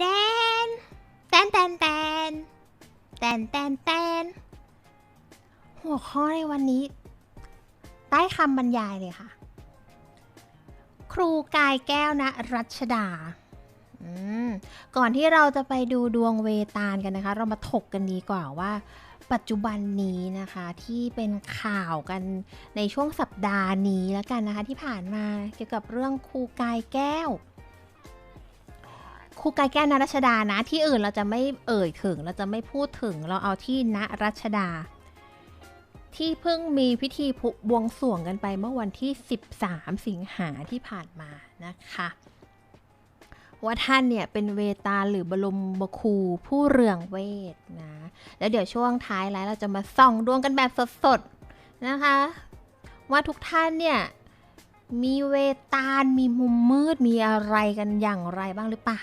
แดนแตนแตนแตนแตนแตนแตนหัวข้อในวันนี้ ใต้คำบรรยายเลยค่ะ ครูกายแก้วนะรัชดาอืมก่อนที่เราจะไปดูดวงเวตาลกันนะคะ เรามาถกกันดีกว่าว่า ปัจจุบันนี้นะคะที่เป็นข่าวกันในช่วงสัปดาห์นี้แล้วกันนะคะ ที่ผ่านมาเกี่ยวกับเรื่องครูกายแก้ว ครูกายแก้วณรัชดานะ ที่อื่นเราจะไม่เอ่ยถึง เราจะไม่พูดถึงเราเอาที่ณรัชดา ที่เพิ่งมีพิธีพุบวงสรวงกันไปเมื่อวันที่ 13 สิงหาที่ผ่านมานะคะว่าท่านเนี่ยเป็นเวตาหรือบรมบคูผู้เรืองเวทนะ แล้วเดี๋ยวช่วงท้ายไลฟ์เราจะมาส่องดวงกันแบบสดๆนะคะ ว่าทุกท่านเนี่ยมีเวตาลมีมุมมืดมีอะไรกันอย่างไรบ้างหรือเปล่า